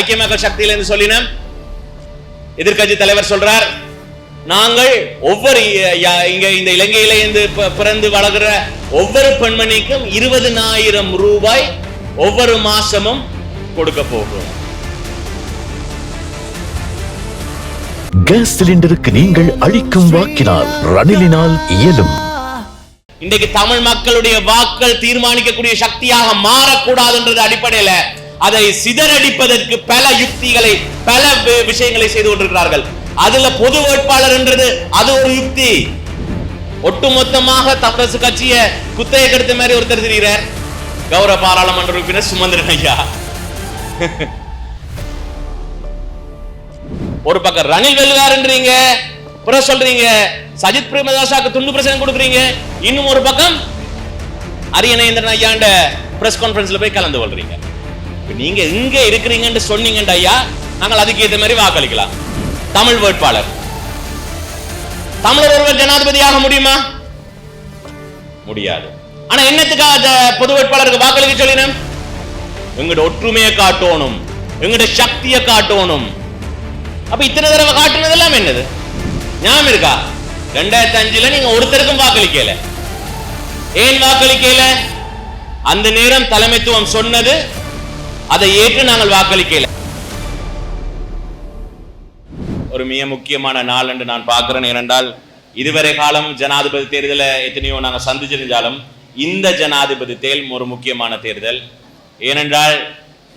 ஐக்கிய மக்கள் சக்தியில இருந்து சொல்லினோம் எதிர்க்கட்சி தலைவர் சொல்றார் நாங்கள் ஒவ்வொரு இங்க இந்த இலங்கையில இருந்து பிறந்து வளர்கிற ஒவ்வொரு பெண்மணிக்கும் இருபதனாயிரம் ரூபாய் ஒவ்வொரு மாசமும் கொடுக்க போகிறோம். கேஸ் சிலிண்டருக்கு நீங்கள் அளிக்கும் வாக்கினால் ரணிலினால் இயலும். இன்றைக்கு தமிழ் மக்களுடைய வாக்கள் தீர்மானிக்கக்கூடிய சக்தியாக மாறக்கூடாதுன்றது அடிப்படையில அதை சிதறடிப்பதற்கு பல யுக்திகளை பல விஷயங்களை செய்து கொண்டிருக்கிறார்கள். அதுல பொது வேட்பாளர் என்றது அது ஒரு யுக்தி. ஒட்டுமொத்தமாக தமிழரசு கட்சிய குத்தைய கெடுத்த மாதிரி ஒருத்தர் தெரிகிறார் கௌரவ பாராளுமன்ற உறுப்பினர் சுமந்திரன் ஐயா. ஒரு பக்கம் ரணில் வெல்வாருன்றீங்க புற சொல்றீங்க சஜித் பிரேமதாசாக்கு துண்டு பிரசனம் கொடுக்குறீங்க. இன்னும் ஒரு பக்கம் அரியநேந்திரன் ஐயாண்ட பிரஸ் கான்ஃபரன்ஸ்ல போய் கலந்து கொள்றீங்க. நீங்க இங்க இருக்கிறீங்கன்னு சொன்னீங்கன்ற ஐயா நாங்கள் அதுக்கு ஏற்ற மாதிரி வாக்களிக்கலாம். தமிழ் வேட்பாளர். தமிழர் ஒருவர் ஜனாதிபதியாக முடியுமா? முடியாது. ஆனா என்னத்துக்காக பொது வேட்பாளருக்கு வாக்களிக்க சொல்லினோம் எங்கட ஒற்றுமையை காட்டணும் எங்கட சக்தியை காட்டணும். அப்ப இத்தனை தடவை காட்டுனது எல்லாம் என்னது? ஞாபகம் இருக்கா? ரெண்டாயிரத்தி அஞ்சுல நீங்க ஒருத்தருக்கும் வாக்களிக்கல. ஏன் வாக்களிக்கல? அந்த நேரம் தலைமைத்துவம் சொன்னது அதை ஏற்று நாங்கள் வாக்களிக்கல. ஒரு மிக முக்கியமான நாள் என்று நான் பார்க்கிறேன். ஏனென்றால் இதுவரை காலம் ஜனாதிபதி தேர்தலை எத்தனையோ நாங்கள் சந்திச்சிருந்தாலும் இந்த ஜனாதிபதி தேர்தல் ஒரு முக்கியமான தேர்தல். ஏனென்றால்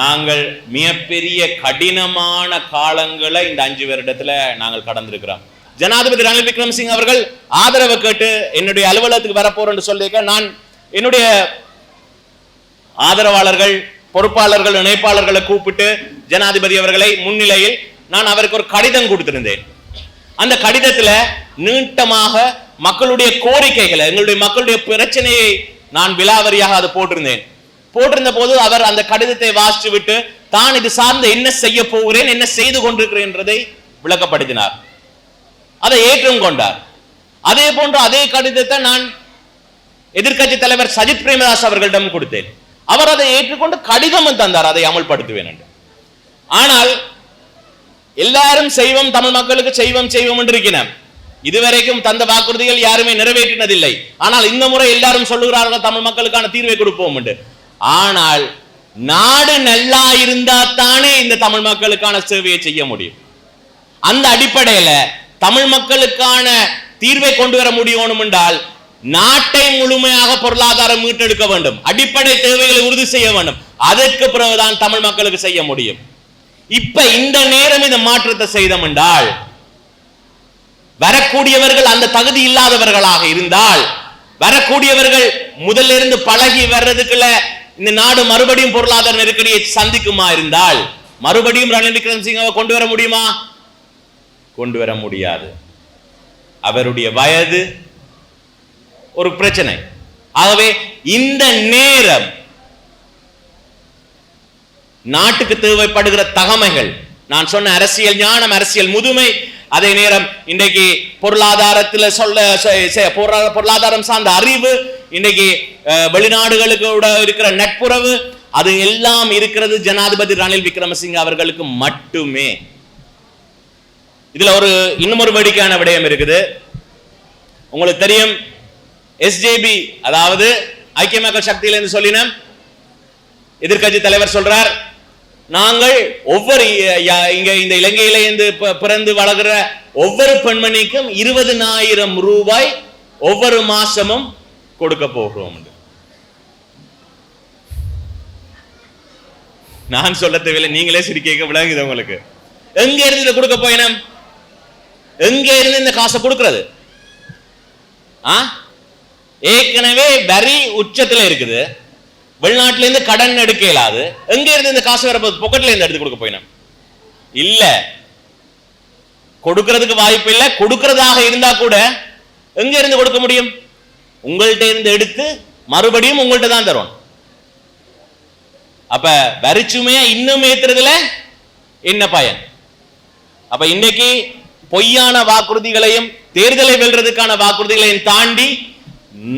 நாங்கள் மிகப்பெரிய கடினமான காலங்களை இந்த அஞ்சு வருடத்துல நாங்கள் கடந்திருக்கிறோம். ஜனாதிபதி ரணில் விக்ரம்சிங் அவர்கள் ஆதரவை கேட்டு என்னுடைய அலுவலகத்துக்கு வரப்போறேன்னு சொல்லியிருக்க நான் என்னுடைய ஆதரவாளர்கள் பொறுப்பாளர்கள் இணைப்பாளர்களை கூப்பிட்டு ஜனாதிபதி அவர்களை முன்னிலையில் நான் அவருக்கு ஒரு கடிதம் கொடுத்திருந்தேன். அந்த கடிதத்துல நீட்டமாக மக்களுடைய கோரிக்கைகளை எங்களுடைய மக்களுடைய பிரச்சனையை நான் விலாவரியாக அதை போட்டிருந்தேன். போட்டிருந்த போது அவர் அந்த கடிதத்தை வாசித்து விட்டு தான் இது சார்ந்து என்ன செய்ய போகிறேன் என்ன செய்து கொண்டிருக்கிறேன் என்றதை விளக்கப்படுத்தினார். அதை ஏற்றும் கொண்டார். அதே போன்று அதே கடிதத்தை நான் எதிர்க்கட்சி தலைவர் சஜித் பிரேமதாஸ் அவர்களிடம் கொடுத்தேன். அவர் அதை ஏற்றுக்கொண்டு கடிதமும் தந்தார் அதை அமல்படுத்துவேன் என்று ஆனால் எல்லாரும் செய்வோம் தமிழ் மக்களுக்கு செய்வோம் செய்வோம் என்று இதுவரைக்கும் தந்த வாக்குறுதிகள் யாருமே நிறைவேற்றினதில்லை. ஆனால் இந்த முறை எல்லாரும் சொல்லுகிறார்கள் தமிழ் மக்களுக்கான தீர்வை கொடுப்போம் என்று ஆனால் நாடு நல்லா இருந்தா தானே இந்த தமிழ் மக்களுக்கான சேவையை செய்ய முடியும். அந்த அடிப்படையில தமிழ் மக்களுக்கான தீர்வை கொண்டு வர முடியணும் என்றால் நாட்டை முழுமையாக பொருளாதாரம் மீட்டெடுக்க வேண்டும். அடிப்படை தேவைகளை உறுதி செய்ய வேண்டும். அதற்கு பிறகுதான் தமிழ் மக்களுக்கு செய்ய முடியும். இப்ப இந்த நேரம் இந்த மாற்றத்தை செய்தோம் என்றால் வரக்கூடியவர்கள் அந்த தகுதி இல்லாதவர்களாக இருந்தால் வரக்கூடியவர்கள் முதல்ல இருந்து பழகி வர்றதுக்குள்ள இந்த நாடு மறுபடியும் பொருளாதார நெருக்கடியை சந்திக்குமா இருந்தால் மறுபடியும் ரணில் விக்ரமசிங்காவை கொண்டு வர முடியுமா? கொண்டு வர முடியாது. அவருடைய வயது ஒரு பிரச்சனை. ஆகவே இந்த நேரம் நாட்டுக்கு தேவைப்படுகிற தகமைகள் நான் சொன்ன அரசியல் ஞானம் அரசியல் முதுமை அதே நேரம் இன்றைக்கு பொருளாதாரத்தில் சொல்ல பொருளாதாரம் சார்ந்த அறிவு இன்னைக்கு அஹ், வெளிநாடுகளுக்கு கூட இருக்கிற நட்புறவு அது எல்லாம் இருக்கிறது ஜனாதிபதி ரணில் விக்ரமசிங்க அவர்களுக்கு மட்டுமே. இதுல ஒரு இன்னும் ஒரு வேடிக்கையான விடயம் இருக்குது. உங்களுக்கு தெரியும் எஸ்ஜேபி அதாவது ஐக்கிய மக்கள் சக்தியிலிருந்து சொல்லினோம் எதிர்க்கட்சி தலைவர் சொல்றார் நாங்கள் ஒவ்வொரு இங்க இந்த இலங்கையில இருந்து பிறந்து வளர்கிற ஒவ்வொரு பெண்மணிக்கும் இருபதனாயிரம் ரூபாய் ஒவ்வொரு மாசமும் கொடுக்க போகிறோம். நான் சொல்ல தேவையில்லை நீங்களே சிரிக்க விளங்குது உங்களுக்கு. எங்க இருந்து இதை கொடுக்க போயினம்? எங்க இருந்து இந்த காசை கொடுக்கறது? ஆ? ஏற்கனவே வரி உச்சத்துல இருக்குது. வெளிநாட்டுல இருந்து கடன் எடுக்க இயலாது. எங்க இருந்து இந்த காசு வர போகுது பொக்கெட்ல இருந்து எடுத்து கொடுக்க போயினம். இல்ல. கொடுக்கிறதுக்கு வாய்ப்பு இல்ல. கொடுக்கறதாக இருந்தா கூட எங்க இருந்து கொடுக்க முடியும்? உங்கள்ட்ட இருந்து எடுத்து மறுபடியும் உங்கள்ட்ட தான் தரும் அப்ப வரிச்சுமையா இன்னும் ஏத்துறதுல என்ன பயன்? அப்ப இன்னைக்கு பொய்யான வாக்குறுதிகளையும் தேர்தலை வெல்றதுக்கான வாக்குறுதிகளையும் தாண்டி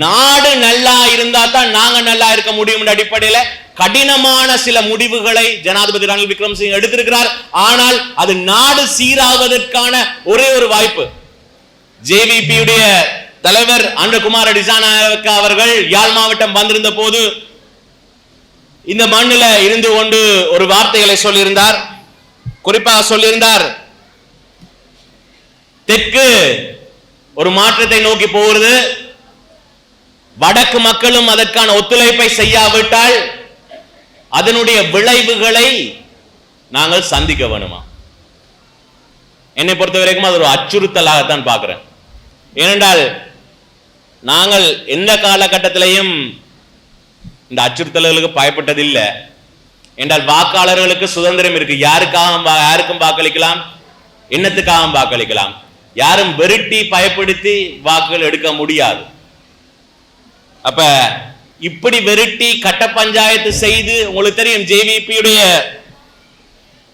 நாடு நல்லா இருந்தா தான் நாங்க நல்லா இருக்க முடியும் அடிப்படையில கடினமான சில முடிவுகளை ஜனாதிபதி ரணில் விக்ரமசிங் எடுத்திருக்கிறார். ஆனால் அது நாடு சீராவதற்கான ஒரே ஒரு வாய்ப்பு. ஜேவிபியுடைய தலைவர் அன்றகுமார் டிசானாக்கா அவர்கள் யாழ் மாவட்டம் வந்திருந்த போது இந்த மண்ணில் இருந்து கொண்டு ஒரு வார்த்தைகளை சொல்லியிருந்தார். குறிப்பாக சொல்லியிருந்தார். தெற்கு ஒரு மாற்றத்தை நோக்கி போகிறது. வடக்கு மக்களும் அதற்கான ஒத்துழைப்பை செய்யாவிட்டால் அதனுடைய விளைவுகளை நாங்கள் சந்திக்க வேணுமா? என்னை பொறுத்த வரைக்கும் அது ஒரு அச்சுறுத்தலாகத்தான் பார்க்கிறேன். ஏனென்றால் நாங்கள் எந்த காலகட்டத்திலையும் இந்த அச்சுறுத்தல்களுக்கு பயப்பட்டதில்லை. என்றால் வாக்காளர்களுக்கு சுதந்திரம் இருக்கு. யாருக்காக வா- யாருக்கும் வாக்களிக்கலாம்? என்னத்துக்காக வாக்களிக்கலாம்? யாரும் வெருட்டி பயப்படுத்தி வாக்குகள் எடுக்க முடியாது. அப்ப இப்படி வெருட்டி கட்ட பஞ்சாயத்து செய்து உங்களுக்கு தெரியும் ஜேவிபியுடைய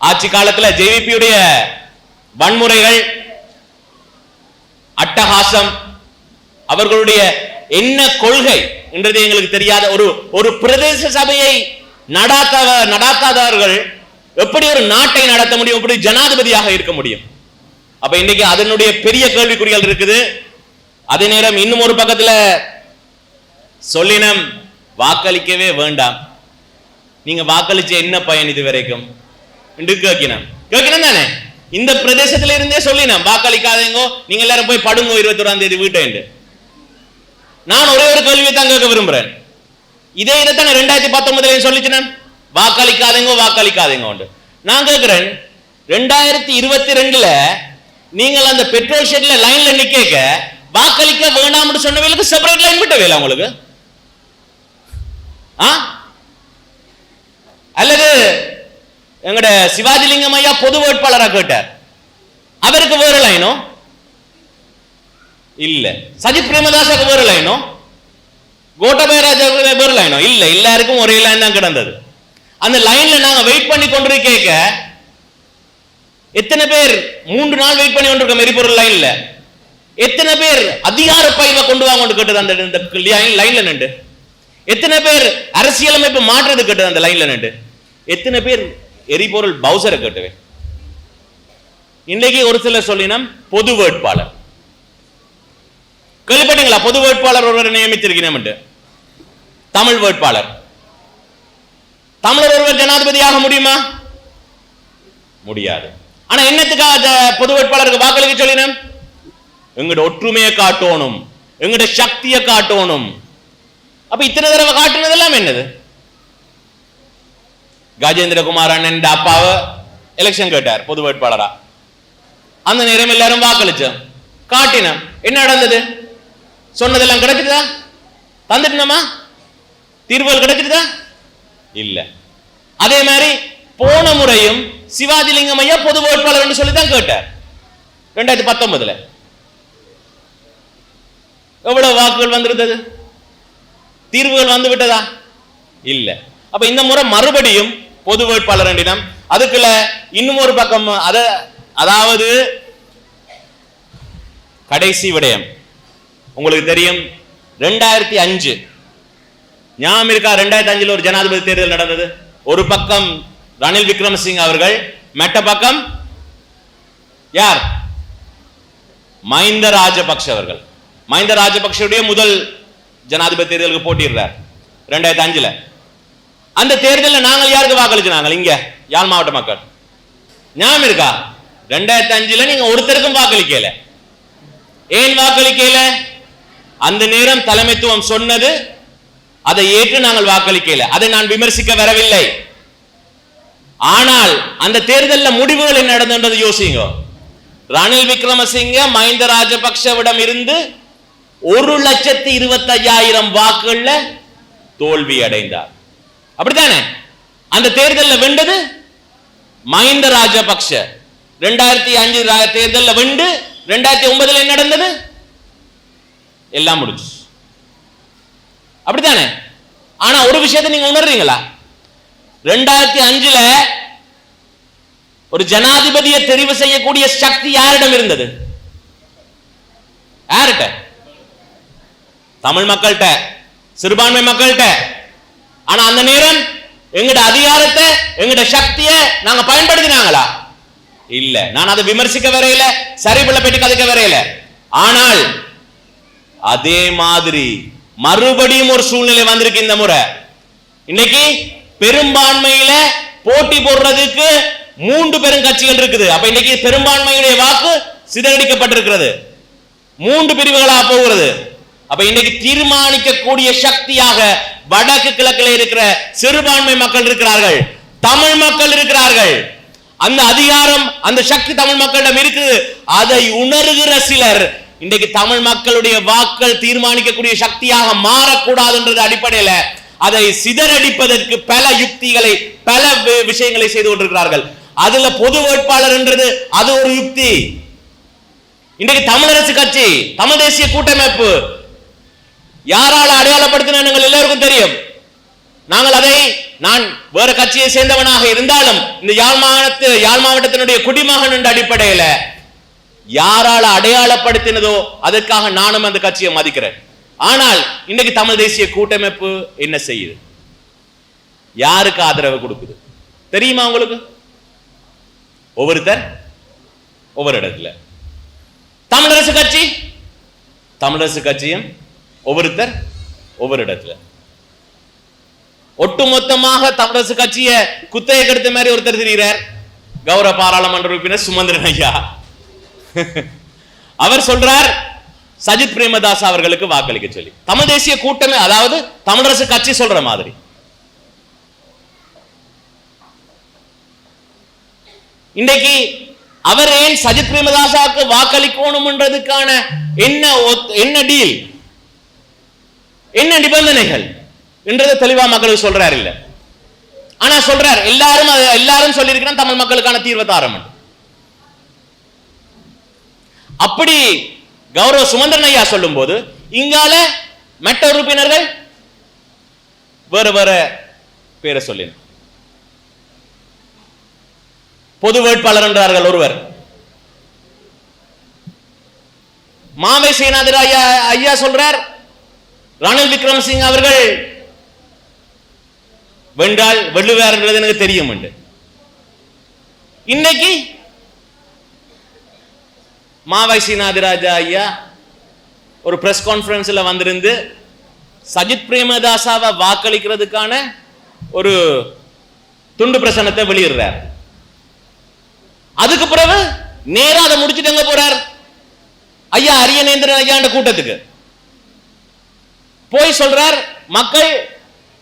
ஆட்சி காலத்துல ஜேவிபியுடைய வன்முறைகள் அட்டகாசம் அவர்களுடைய என்ன கொள்கை என்றது எங்களுக்கு தெரியாத ஒரு ஒரு பிரதேச சபையை நடாத்த நடாத்தாதவர்கள் எப்படி ஒரு நாட்டை நடத்த முடியும் எப்படி ஜனாதிபதியாக இருக்க முடியும்? அப்ப இன்னைக்கு அதனுடைய பெரிய கேள்விக்குறிகள் இருக்குது. அதே நேரம் இன்னும் ஒரு பக்கத்துல சொல்லினம் வாக்களிக்கவே வேண்டாம். நீங்க வாக்களிச்ச என்ன பயன் இது வரைக்கும்? என்று கேட்கினோம். கேட்கணும் தானே? இந்த பிரதேசத்துல இருந்தே சொல்லினோம் வாக்களிக்காதேங்கோ நீங்க எல்லாரும் போய் படுங்கோ இருபத்தொராம் தேதி வீட்டை நான் ஒரே ஒரு கேள்வியை தான் கேட்க விரும்புறேன். இதே இதைத்தானே ரெண்டாயிரத்தி பத்தொன்பதுல சொல்லிச்சினேன் வாக்களிக்காதீங்கோ வாக்களிக்காதீங்க உண்டு நான் கேட்கிறேன் ரெண்டாயிரத்தி இருபத்தி ரெண்டுல நீங்கள் அந்த பெட்ரோல் ஷெட்ல லைன்ல நிக்க வாக்களிக்க வேணாம்னு சொன்னவங்களுக்கு செப்பரேட் லைன் விட்டவே வேலை உங்களுக்கு? ஆ? அல்லது எங்கட சிவாஜிலிங்கம் ஐயா பொது வேட்பாளராக கேட்டார். அவருக்கு வேறு லைனோ? இல்ல. சஜித் பிரேமதாசுக்கு வேறு லைனோ? கோட்டபய ராஜாவுக்கு வேற லைனோ? இல்ல. எல்லாருக்கும் ஒரே லைன் தான் கிடந்தது. அந்த லைன்ல நாங்க வெயிட் பண்ணி கொண்டு கேட்க எத்தனை பேர் மூன்று நாள் வெயிட் பண்ணி கொண்டிருக்கோம் எரிபொருள் லைன்ல எத்தனை பேர் அதிகார பயிரை கொண்டு வாங்க கொண்டு கேட்டது அந்த லைன்ல நின்று? எத்தனை பேர் அரசியலமைப்பு மாற்றது கேட்டது அந்த லைன்ல நின்று? எத்தனை பேர் எரிபொருள் பவுசரை கேட்டுவே இன்னைக்கு ஒரு சிலர் சொல்லினம் பொது வேட்பாளர். கேள்விப்பட்டீங்களா? பொது வேட்பாளர் ஒருவரை நியமித்திருக்கிறேன் தமிழ் வேட்பாளர். தமிழர் ஒருவர் ஜனாதிபதியாக முடியுமா? முடியாது. ஆனா என்னத்துக்காக பொது வேட்பாளருக்கு வாக்களிக்க சொல்லினோம்? எங்கட ஒற்றுமையை காட்டணும். எங்கட சக்தியை காட்டணும். அப்ப இத்தனை தடவை காட்டுனதெல்லாம் என்னது? கஜேந்திரகுமார் அண்ணன் அப்பாவை எலெக்ஷன் கேட்டார் பொது வேட்பாளரா. அந்த நேரம் எல்லாரும் வாக்களிச்சோம் காட்டினோம். என்ன நடந்தது? சொன்னதெல்லாம் கிடைச்சிருதா? தந்துட்டோமா தீர்வுகள் கிடைச்சிருதா? இல்ல. அதே மாதிரி போன முறையும் சிவாஜிலிங்கம் ஐயா பொது வேட்பாளர் சொல்லி தான் கேட்டார். ரெண்டாயிரத்தி பத்தொன்பதுல. எவ்வளவு வாக்குகள் வந்திருந்தது? தீர்வுகள் வந்து விட்டதா? இல்ல. அப்ப இந்த முறை மறுபடியும் பொது வேட்பாளர் அதுக்குள்ள இன்னும் ஒரு பக்கம் அத அதாவது கடைசி விடயம். உங்களுக்கு தெரியும் ரெண்டாயிரத்தி அஞ்சு ஞாபகம் இருக்கா ரெண்டாயிரத்தி அஞ்சில் ஒரு ஜனாதிபதி தேர்தல் நடந்தது. ஒரு பக்கம் ரணில் விக்ரமசிங் அவர்கள் மெட்ட பக்கம் யார்? மஹிந்த ராஜபக்ஷ அவர்கள். மஹிந்த ராஜபக்ஷவுடைய முதல் ஜனாதிபதி தேர்தலுக்கு போட்டியிடுறார். ரெண்டாயிரத்தி அஞ்சுல. அந்த தேர்தலில் நாங்கள் யாருக்கு வாக்களிச்சு நாங்கள் இங்க யாழ் மாவட்ட மக்கள். ஞாபகம் இருக்கா? ரெண்டாயிரத்தி அஞ்சுல நீங்க ஒருத்தருக்கும் வாக்களிக்கல. ஏன் வாக்களிக்கல? அந்த நேரம் தலைமைத்துவம் சொன்னது அதை ஏற்று நாங்கள் வாக்களிக்கல. அதை நான் விமர்சிக்க வரவில்லை. ஆனால் அந்த தேர்தலில் முடிவுகள் என்ன நடந்தது? யோசிங்க. ரணில் விக்ரமசிங்க மஹிந்த ராஜபக்ஷவிடம் இருந்து ஒரு லட்சத்தி இருபத்தையாயிரம் வாக்குகள்ல தோல்வி அடைந்தார். அப்படித்தானே? அந்த தேர்தலில் வென்றது மஹிந்த ராஜபக்ஷ. ரெண்டாயிரத்தி அஞ்சு தேர்தலில் தேர்தல்ல வெண்டு ரெண்டாயிரத்தி ஒன்பதுல என்ன நடந்தது? எல்லாம் முடிஞ்சு அப்படித்தானே? ஆனா ஒரு விஷயத்தை நீங்க உணர்றீங்களா? ரெண்டாயிரத்தி அஞ்சுல ஒரு ஜனாதிபதியை தெரிவு செய்யக்கூடிய சக்தி யாரிடம் இருந்தது? யார்கிட்ட? தமிழ் மக்கள்கிட்ட சிறுபான்மை மக்கள்கிட்ட. ஆனா அந்த நேரம் எங்கட அதிகாரத்தை எங்கட சக்தியை நாங்க பயன்படுத்தினாங்களா? இல்ல. நான் அதை விமர்சிக்க வரையில சரி பிள்ளை பெட்டி கதைக்க வரையில. ஆனால் அதே மாதிரி மறுபடியும் ஒரு சூழ்நிலை வந்திருக்கு இந்த முறை. இன்னைக்கு பெரும்பான்மையில போட்டி போடுறதுக்கு மூன்று பெரும் கட்சிகள் இருக்குது. அப்ப இன்னைக்கு பெரும்பான்மையுடைய வாக்கு சிதறடிக்கப்பட்டிருக்கிறது. மூன்று பிரிவுகளா போகிறது. அப்ப இன்னைக்கு தீர்மானிக்கக்கூடிய சக்தியாக வடக்கு கிழக்கில் இருக்கிற சிறுபான்மை மக்கள் இருக்கிறார்கள். தமிழ் மக்கள் இருக்கிறார்கள். அந்த அதிகாரம் அந்த சக்தி தமிழ் மக்களிடம் இருக்குது. அதை உணர்கிற சிலர் இன்றைக்கு தமிழ் மக்களுடைய வாக்கள் தீர்மானிக்கக்கூடிய சக்தியாக மாறக்கூடாதுன்றது அடிப்படையில அதை சிதறடிப்பதற்கு பல யுக்திகளை பல வி- விஷயங்களை செய்து கொண்டிருக்கிறார்கள். அதுல பொது வேட்பாளர் என்றது அது ஒரு யுக்தி. இன்றைக்கு தமிழரசு கட்சி தமிழ் தேசிய கூட்டமைப்பு யாரால அடையாளப்படுத்தின எங்கள் எல்லோருக்கும் தெரியும். நாங்கள் அதை நான் வேற கட்சியை சேர்ந்தவனாக இருந்தாலும் இந்த யாழ் மாவட்டத்து யாழ் மாவட்டத்தினுடைய குடிமகன் என்ற அடிப்படையில யாரால அடையாளப்படுத்தினதோ அதற்காக நானும் அந்த கட்சியை மதிக்கிறேன். ஆனால் இன்னைக்கு தமிழ் தேசிய கூட்டமைப்பு என்ன செய்யுது? யாருக்கு ஆதரவு கொடுக்குது? தெரியுமா உங்களுக்கு? ஒவ்வொருத்தர் ஒவ்வொரு இடத்துல. தமிழரசு கட்சி தமிழரசு கட்சியும் ஒவ்வொருத்தர் ஒவ்வொரு இடத்துல. ஒட்டுமொத்தமாக தமிழரசு கட்சியை குத்தைய கெடுத்த மாதிரி ஒருத்தர் தெரிகிறார் கௌரவ பாராளுமன்ற உறுப்பினர் சுமந்திரன் ஐயா. அவர் சொல்றார் சஜித் பிரேமதாஸ் அவர்களுக்கு வாக்களிக்க சொல்லி. தமிழ் தேசிய கூட்டணி அதாவது தமிழரசு கட்சி சொல்ற மாதிரி. இன்றைக்கு அவர் ஏன் சஜித் பிரேமதாசாவுக்கு வாக்களிக்கணும்ன்றதுக்கான என்ன என்ன டீல் என்ன நிபந்தனைகள்? என்றதை தெளிவா மக்களுக்கு சொல்றாரு இல்ல. ஆனா சொல்றார் எல்லாரும் எல்லாரும் சொல்லியிருக்கிறோம் தமிழ் மக்களுக்கான தீர்வை தாரம் அப்படி கௌரவ சுமந்திரன் ஐயா சொல்லும் போது இங்கால மற்ற உறுப்பினர்கள் வேற வேற பேரை சொல்லின பொது வேட்பாளர் என்றார்கள் ஒருவர். மாவை சேனாதிர ஐயா ஐயா சொல்றார் ரணில் விக்ரமசிங் அவர்கள் வென்றால் வெள்ளுவார்ன்றது எனக்கு தெரியும் என்று. இன்னைக்கு மாவை நாதிராஜா ஐயா ஒரு பிரஸ் கான்ஃபரன்ஸ்ல வந்திருந்து சஜித் பிரேமதாசாவை வாக்களிக்கிறதுக்கான ஒரு துண்டு பிரசனத்தை வெளியிடுறார். அதுக்கு பிறகு நேரா அதை முடிச்சுட்டு எங்க போறார்? ஐயா அரியநேந்திரன் ஐயாண்ட கூட்டத்துக்கு. போய் சொல்றார் மக்கள்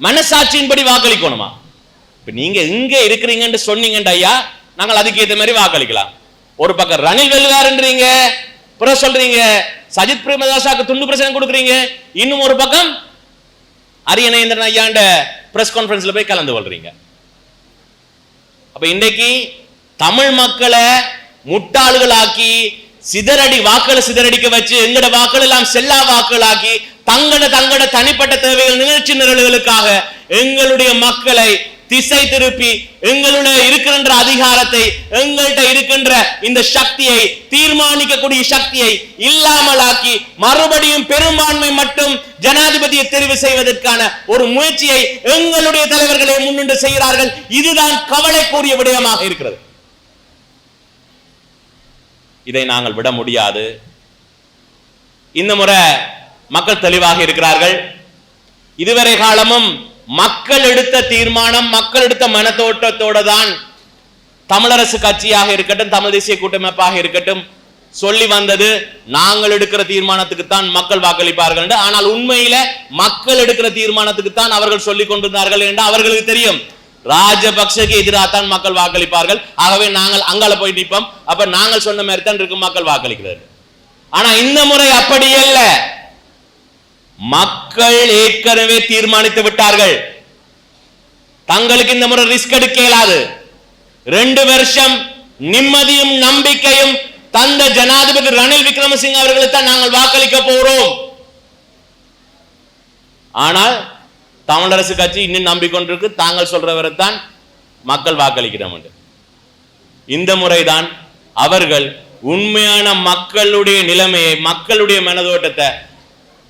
மனசாட்சியின்படி வாக்களிக்கணுமா? இப்ப நீங்க இங்க இருக்கிறீங்கன்னு சொன்னீங்கன்னு ஐயா நாங்கள் அதுக்கு ஏத்த மாதிரி வாக்களிக்கலாம். ஒரு பக்கம் ரணில் வெல்வாருன்றீங்க புற சொல்றீங்க சஜித் பிரேமதாசாக்கு துண்டு பிரச்சனை கொடுக்குறீங்க இன்னும் ஒரு பக்கம் அரியநேந்திரன் ஐயாண்ட பிரஸ் கான்ஃபரன்ஸ்ல போய் கலந்து கொள்றீங்க. அப்ப இன்னைக்கு தமிழ் மக்களை முட்டாள்களாக்கி சிதறடி வாக்களை சிதறடிக்க வச்சு எங்கட வாக்கள் எல்லாம் செல்லா வாக்குகளாக்கி தங்கட தங்கட தனிப்பட்ட தேவைகள் நிகழ்ச்சி நிரல்களுக்காக எங்களுடைய மக்களை திசை திருப்பி எங்களுடைய இருக்கின்ற அதிகாரத்தை எங்கள்கிட்ட இருக்கின்ற இந்த சக்தியை தீர்மானிக்கக்கூடிய சக்தியை இல்லாமலாக்கி மறுபடியும் பெரும்பான்மை மட்டும் ஜனாதிபதியை தெரிவு செய்வதற்கான ஒரு முயற்சியை எங்களுடைய தலைவர்களை முன்னின்று செய்கிறார்கள். இதுதான் கவலைக்குரிய விடயமாக இருக்கிறது. இதை நாங்கள் விட முடியாது. இந்த முறை மக்கள் தெளிவாக இருக்கிறார்கள். இதுவரை காலமும் மக்கள் எடுத்த தீர்மானம் மக்கள் எடுத்த மனத்தோட்டத்தோடு தான் தமிழரசு கட்சியாக இருக்கட்டும் தமிழ் தேசிய கூட்டமைப்பாக இருக்கட்டும் சொல்லி வந்தது. நாங்கள் எடுக்கிற தீர்மானத்துக்கு தான் மக்கள் வாக்களிப்பார்கள் என்று. ஆனால் உண்மையில மக்கள் எடுக்கிற தீர்மானத்துக்கு தான் அவர்கள் சொல்லிக் கொண்டிருந்தார்கள் என்று அவர்களுக்கு தெரியும். ராஜபக்சக்கு எதிராக தான் மக்கள் வாக்களிப்பார்கள். ஆகவே நாங்கள் அங்கால போய் நிற்போம். அப்ப நாங்கள் சொன்ன மாதிரி தான் இருக்கும் மக்கள் வாக்களிக்கிறார்கள் ஆனா இந்த முறை அப்படி அல்ல. மக்கள் ஏற்கனவே தீர்மானித்து விட்டார்கள். தங்களுக்கு இந்த முறை ரிஸ்க் எடுக்க இயலாது. ரெண்டு வருஷம் நிம்மதியும் நம்பிக்கையும் தந்த ஜனாதிபதி ரணில் விக்ரமசிங்க அவர்களுக்கு தான் நாங்கள் வாக்களிக்க போறோம் ஆனால் தமிழரசு கட்சி இன்னும் நம்பிக்கொண்டிருக்கு. தாங்கள் சொல்றவரைத்தான் மக்கள் வாக்களிக்கிறோம் இந்த முறைதான் அவர்கள் உண்மையான மக்களுடைய நிலைமையை மக்களுடைய மனதோட்டத்தை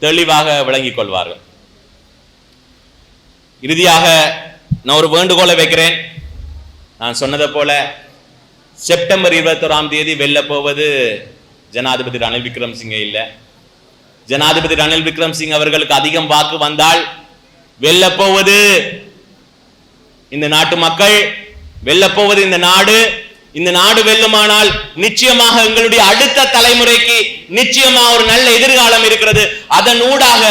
தெளிவாக விளங்கிக் கொள்வார்கள். இறுதியாக நான் ஒரு வேண்டுகோளை வைக்கிறேன். நான் சொன்னதை போல செப்டம்பர் இருபத்தோராம் தேதி வெல்ல போவது ஜனாதிபதி ரணில் விக்ரம்சிங்கே இல்ல. ஜனாதிபதி ரணில் விக்ரம்சிங் அவர்களுக்கு அதிகம் வாக்கு வந்தால் வெல்ல போவது இந்த நாட்டு மக்கள் வெல்லப்போவது இந்த நாடு. இந்த நாடு வெல்லுமானால் நிச்சயமாக எங்களுடைய அடுத்த தலைமுறைக்கு நிச்சயமா ஒரு நல்ல எதிர்காலம் இருக்கிறது. அதன் ஊடாக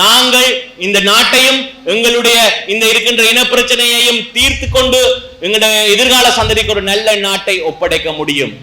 நாங்கள் இந்த நாட்டையும் எங்களுடைய இந்த இருக்கின்ற இன பிரச்சனையையும் தீர்த்து கொண்டு எங்களுடைய எதிர்கால சந்ததிக்கு ஒரு நல்ல நாட்டை ஒப்படைக்க முடியும்.